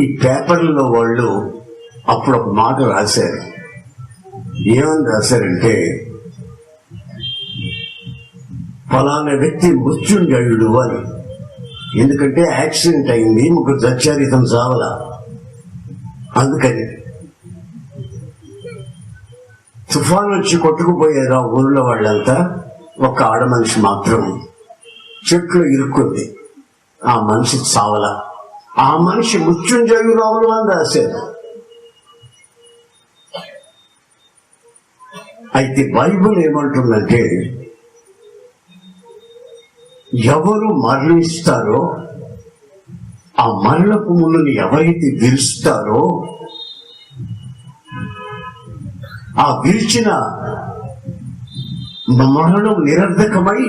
ఈ పేపర్లలో వాళ్ళు అప్పుడు ఒక మాట రాశారు. ఏమని రాశారంటే ఫలానా వ్యక్తి మృత్యుంజయుడు అని. ఎందుకంటే యాక్సిడెంట్ అయింది ముగ్గురు చచ్చారు ఇతను చావల అందుకని తుఫాన్ వచ్చి కొట్టుకుపోయారు ఆ ఊళ్ళో వాళ్ళంతా ఒక ఆడ మనిషి మాత్రం చెట్లు ఇరుక్కుంది. ఆ మనిషి చావల. ఆ మనిషి మృత్యుంజయురావులు అని రాశారు అయితే బైబిల్ ఏమంటుందంటే ఎవరు మరణిస్తారో ఆ మరణపు ముళ్ళని ఎవరైతే విరుస్తారో ఆ విరిచిన మరణం నిరర్ధకమై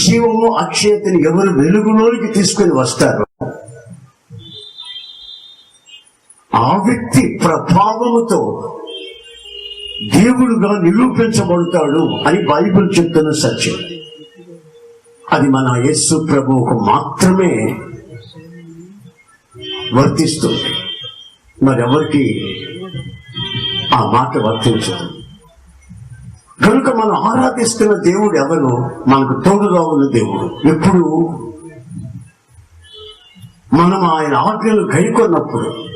జీవము అక్షయతను ఎవరు వెలుగులోనికి తీసుకొని వస్తారో ఆ వ్యక్తి ప్రభావముతో దేవుడుగా నిరూపించబడతాడు అని బైబిల్ చెప్తున్న సత్యం. అది మన యేసు ప్రభువుకు మాత్రమే వర్తిస్తుంది. మరెవరికి ఆ మాట వర్తించదు. కనుక మనం ఆరాధిస్తున్న దేవుడు ఎవరు? మనకు తోడుగా ఉన్న దేవుడు. ఎప్పుడు? మనం ఆయన ఆజ్ఞలు గైకొన్నప్పుడు.